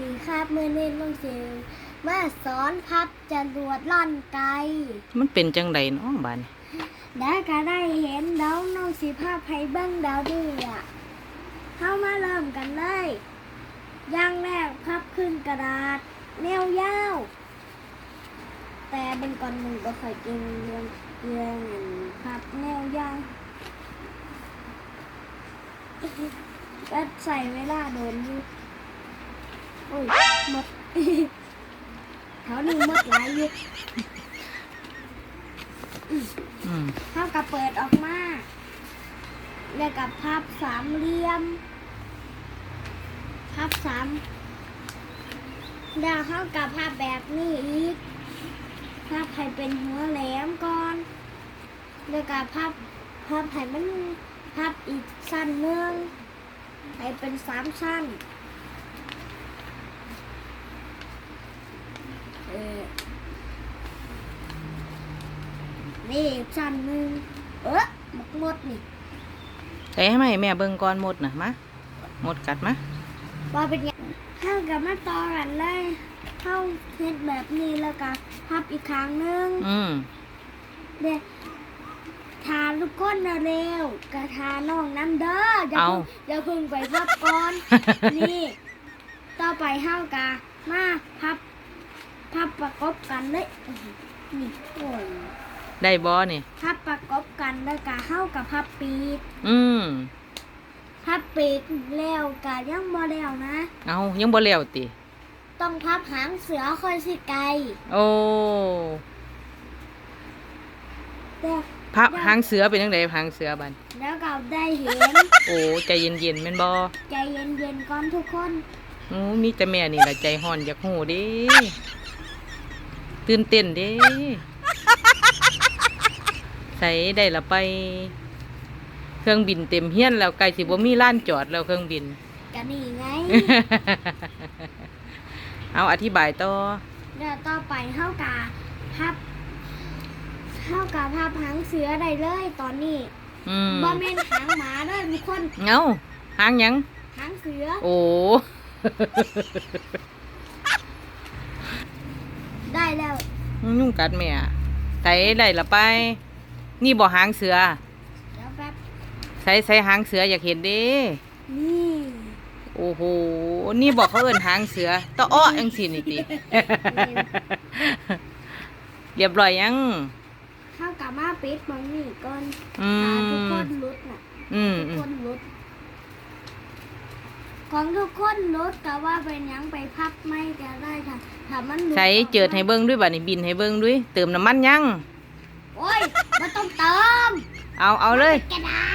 ดีครับเมื่อเล่นลงเสียงมาสอนพับจรวดล่อนไกล มันเป็นจังไดเนาะบานได้ก็ได้เห็นดาวน้องสีภาพให้เบิ้งดาวด้วยอะเข้ามาเริ่มกันเลยอย่างแรกพับขึ้นกระดาษ แนวยาว แต่เป็นก่อนหนึ่งก็ค่อยเก่งเรื่องเรื่องพับแนวยาวก็ใส่เวลาโดนอยู่โอ้ยหมดแถวนี้หมดหลายอยู่อืมเท่ากับเปิดออกมา แล้วกับพับสามเหลี่ยมพับสามแล้วเท่ากับพับแบบนี้อีกพับให้เป็นหัวแหลมก่อน แล้วกับพับพับให้มันพับอีกสั้นหนึ่งให้เป็นสามสั้น เออ นี่อีกสั้นหนึ่งเออหมดหมดนี่ใส่ให้มาให้แม่เบิ่งก่อนหมดน่ะมาหมดกัดมาว่าเป็นไงเท่ากับมาต่อกันเลยเท่าเฮ็ดแบบนี้แล้วก็พับอีกครั้งหนึ่งอืมเด็ทาลูกก้นเร็วๆกระทาน้องน้ำเด้ออย่าเอาเพิ่งอย่าเพิ่งไปพับก่อนนี่ต่อไปเท่ากับมาพับพับประกบกันเลยอื้อหือนี่โอ้ย ได้บ่นี่พับประกบกันแล้วก็เข้ากับพับปีกอืมพับปีกแล้วก็ยังบ่แล้วนะ เอายังบ่แล้วติ ต้องพับหางเสือค่อยสิไกลโอ้แต่พับหางเสือเป็นจังไดหางเสือบันแล้วก็ได้เห็น โอ้ใจเย็นๆแม่นบ่ใจเย็นๆก่อนทุกคนโอ้มีแต่แม่นี่ล่ะใจฮ้อนอยากฮู้เด้ตื่นเต้นเด้ใส่ได้ละไปเครื่องบินเต็มเฮียนแล้วใกล้สิบ่มีลานจอดแล้วเครื่องบินกันนี่ไง เอาอธิบายต่อเดี๋ยวต่อไปเท่ากับพับเท่ากับพับหางเสือได้เลยตอนนี้อืมบ่แม่นหางหมาเด้อทุกคนเงาหางหยัง หางเสือ โอ้ ได้แล้ว ยุ่งกัดแม่ใส่ได้ละไป นี่บ่หางเสือเดี๋ยวแป๊บใส่ใส่หางเสืออยากเห็นเด้นี่โอ้โห นี่บอกเขาเอินหางเสือตะอ้อจังสินี่ติเรียบร้อยยังเท่ากับมาปิดบังนี่ก่อนอืหาทุกมคนรุดน่ะอืมทุกอืคมนรุด ของทุกคนรุดก็ว่าเป็นหยังไปพับไม่ก็ได้ค่ะถ้ามันหลุใส่เจิดให้เบิ้งด้วยบัดนี้บินให้เบิ้งด้วยเติมน้ำมันยัง โอ้ยไม่ต้องเติม เอาเอาเลย กระดาษ